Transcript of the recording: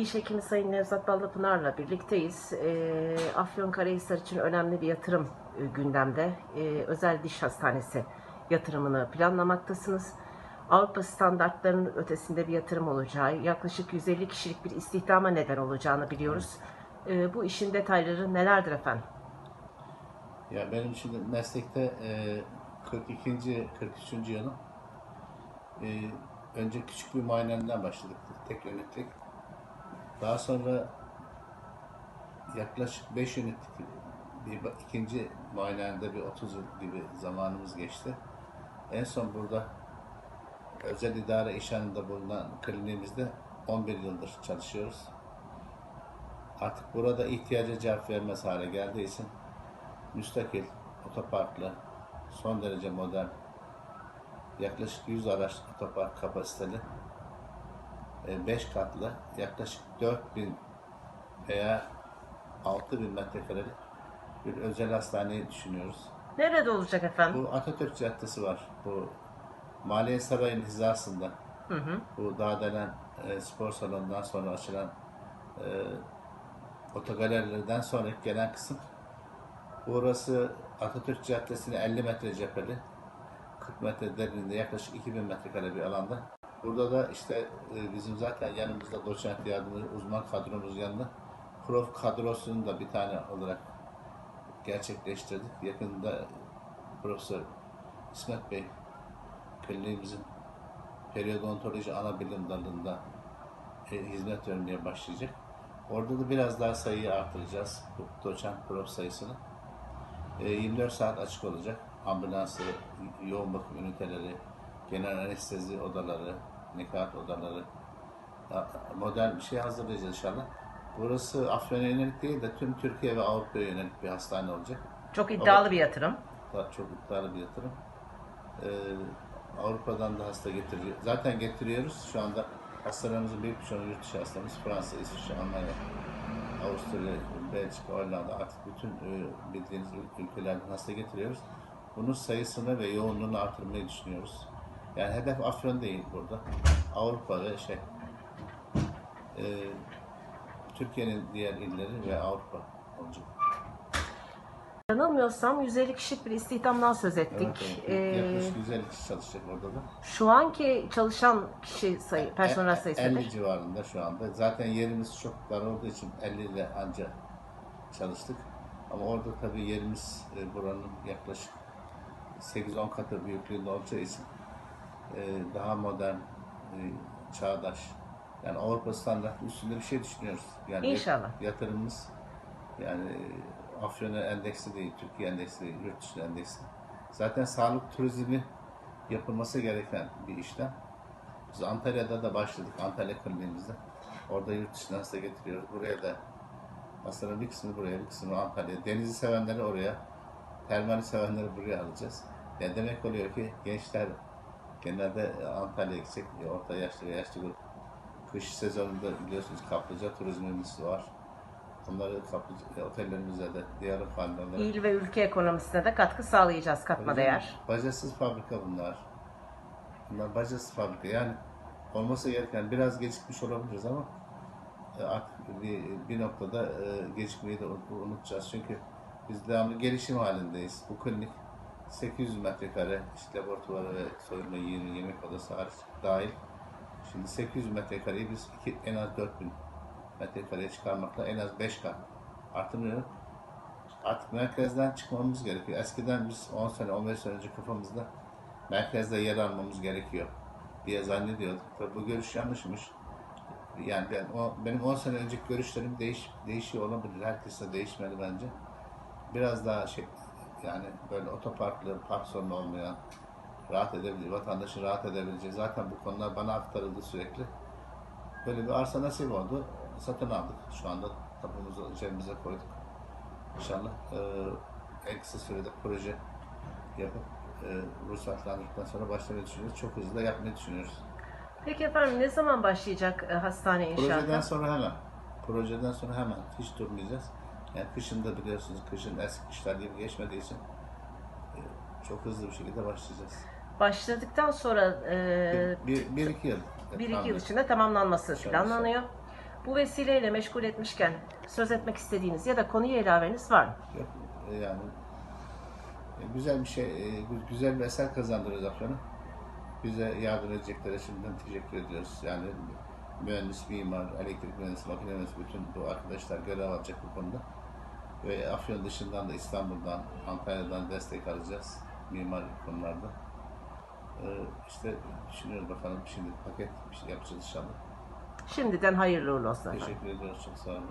İş Hekimi Sayın Nevzat Ballıpınar'la birlikteyiz. Ee, Afyonkarahisar için önemli bir yatırım e, gündemde. Ee, özel diş hastanesi yatırımını planlamaktasınız. Avrupa standartlarının ötesinde bir yatırım olacağı, yaklaşık 150 kişilik bir istihdama neden olacağını biliyoruz. Ee, bu işin detayları nelerdir efendim? Ya benim şimdi meslekte e, 42. 43. yılım. E, önce küçük bir muayeneden başladık. Tek ünitlik. Daha sonra yaklaşık 5 ünitlik bir ikinci muayenede bir 30 yıl gibi zamanımız geçti. En son burada özel idare işhanında bulunan kliniğimizde 11 yıldır çalışıyoruz. Artık burada ihtiyaca cevap vermez hale geldiği için müstakil, otoparklı, son derece modern, yaklaşık 100 araç otopark kapasiteli, 5 katlı, yaklaşık 4000 veya 6000 metrekarelik bir özel hastaneyi düşünüyoruz. Nerede olacak efendim? Bu Atatürk Caddesi var. Bu Maliye Sarayı'nın hizasında. Hı hı. Bu Dağdelen e, spor salonundan sonra açılan e, otogalerilerden sonra gelen kısım. Burası Atatürk Caddesi'ne 50 metre cepheli. 40 metre derinliğinde yaklaşık 2000 metrekare bir alanda. Burada da işte e, bizim zaten yanımızda doçent yardımcı uzman kadromuz yanında prof kadrosunu da bir tane olarak gerçekleştirdik. Yakında Profesör İsmet Bey kliniğimizin periodontoloji ana bilim dalında e, hizmet vermeye başlayacak. Orada da biraz daha sayıyı artıracağız. Doçent prof sayısını. E, 24 saat açık olacak. Ambulansı, yoğun bakım üniteleri, genel anestezi odaları, nekat odaları modern bir şey hazırlayacağız inşallah. Burası Afyon'a yönelik değil de tüm Türkiye ve Avrupa'ya yönelik bir hastane olacak. Çok iddialı bir yatırım. Çok iddialı bir yatırım. Ee, Avrupa'dan da hasta getiriyor. Zaten getiriyoruz. Şu anda hastalarımızın büyük bir çoğunluğu yurt dışı hastamız. Fransa, İsviçre, Almanya, Avusturya, Belçika, Hollanda artık bütün e, bildiğiniz ül- ülkelerden hasta getiriyoruz. Bunun sayısını ve yoğunluğunu artırmayı düşünüyoruz. Yani hedef Afyon değil burada. Avrupa ve şey e, Türkiye'nin diğer illeri ve Avrupa olacak. Yanılmıyorsam 150 kişilik bir istihdamdan söz ettik. Evet, evet. Yaklaşık 150 kişi çalışacak orada da. şu anki çalışan kişi sayı, personel E- sayısı 50 nedir? civarında şu anda. Zaten yerimiz çok dar olduğu için 50 ile anca çalıştık. Ama orada tabii yerimiz e, buranın yaklaşık 8-10 katı büyüklüğünde olacağı için e, daha modern, e, çağdaş, yani Avrupa standartı üstünde bir şey düşünüyoruz. Yani İnşallah. Yatırımımız yani Afyon'a endeksli değil, Türkiye endeksli değil, yurt dışı endeksli. Zaten sağlık turizmi yapılması gereken bir işlem. Biz Antalya'da da başladık, Antalya kliniğimizde. Orada yurt dışından hasta getiriyoruz. Buraya da hastanın bir kısmını buraya, bir kısmını Antalya. Denizi sevenleri oraya, termali sevenleri buraya alacağız. Yani demek oluyor ki gençler genelde Antalya'ya gidecek, orta yaşlı ve yaşlı grup. Kış sezonunda biliyorsunuz kaplıca turizmimiz var. Onları kaplıca, otellerimize de diğer falanlara. İl ve ülke ekonomisine de katkı sağlayacağız katma değer. Bacasız fabrika bunlar. Bunlar bacasız fabrika. Yani olması gereken biraz gecikmiş olabiliriz ama e, artık bir, bir noktada e, gecikmeyi de un- unutacağız. Çünkü biz devamlı gelişim halindeyiz. Bu klinik 800 metrekare işte laboratuvarı ve soyunma yiyini yemek odası hariç dahil. Şimdi 800 metrekareyi biz iki, en az 4000 metrekareye çıkarmakla en az 5 kat artırmıyoruz artık merkezden çıkmamız gerekiyor. Eskiden biz 10 sene, 15 sene önce kafamızda merkezde yer almamız gerekiyor diye zannediyorduk. Tabii bu görüş yanlışmış. Yani ben, o, benim 10 sene önceki görüşlerim değiş, değişiyor olabilir. Herkes de değişmeli bence. Biraz daha şey, yani böyle otoparklı, park sorunu olmayan, rahat edebilir, vatandaşı rahat edebileceği. Zaten bu konular bana aktarıldı sürekli. Böyle bir arsa nasip oldu. Satın aldık. Şu anda tapumuzu cebimize koyduk. İnşallah e, en kısa sürede proje yapıp e, ruhsatlandırdıktan sonra başlamayı düşünüyoruz. Çok hızlı da yapmayı düşünüyoruz. Peki efendim ne zaman başlayacak e, hastane Projeden inşaatı? sonra hemen. Projeden sonra hemen. Hiç durmayacağız. Yani kışın da biliyorsunuz kışın eski kışlar gibi geçmediği için e, çok hızlı bir şekilde başlayacağız. Başladıktan sonra e, Bir, bir, bir iki yıl. bir iki yıl içinde tamamlanması planlanıyor. Bu vesileyle meşgul etmişken söz etmek istediğiniz ya da konuya ilaveniz var mı? Yok e, yani e, güzel bir şey, e, gü- güzel bir eser kazandırıyoruz Afyon'a. Bize yardım edeceklere şimdiden teşekkür ediyoruz. Yani mühendis, mimar, elektrik mühendisi, makine mühendisi bütün bu arkadaşlar görev alacak bu konuda. Ve Afyon dışından da İstanbul'dan, Antalya'dan destek alacağız mimari konularda. E, işte düşünüyoruz bakalım şimdi paket bir şey yapacağız inşallah. Şimdiden hayırlı uğurlu olsun. Teşekkür ediyoruz çok sağ olun.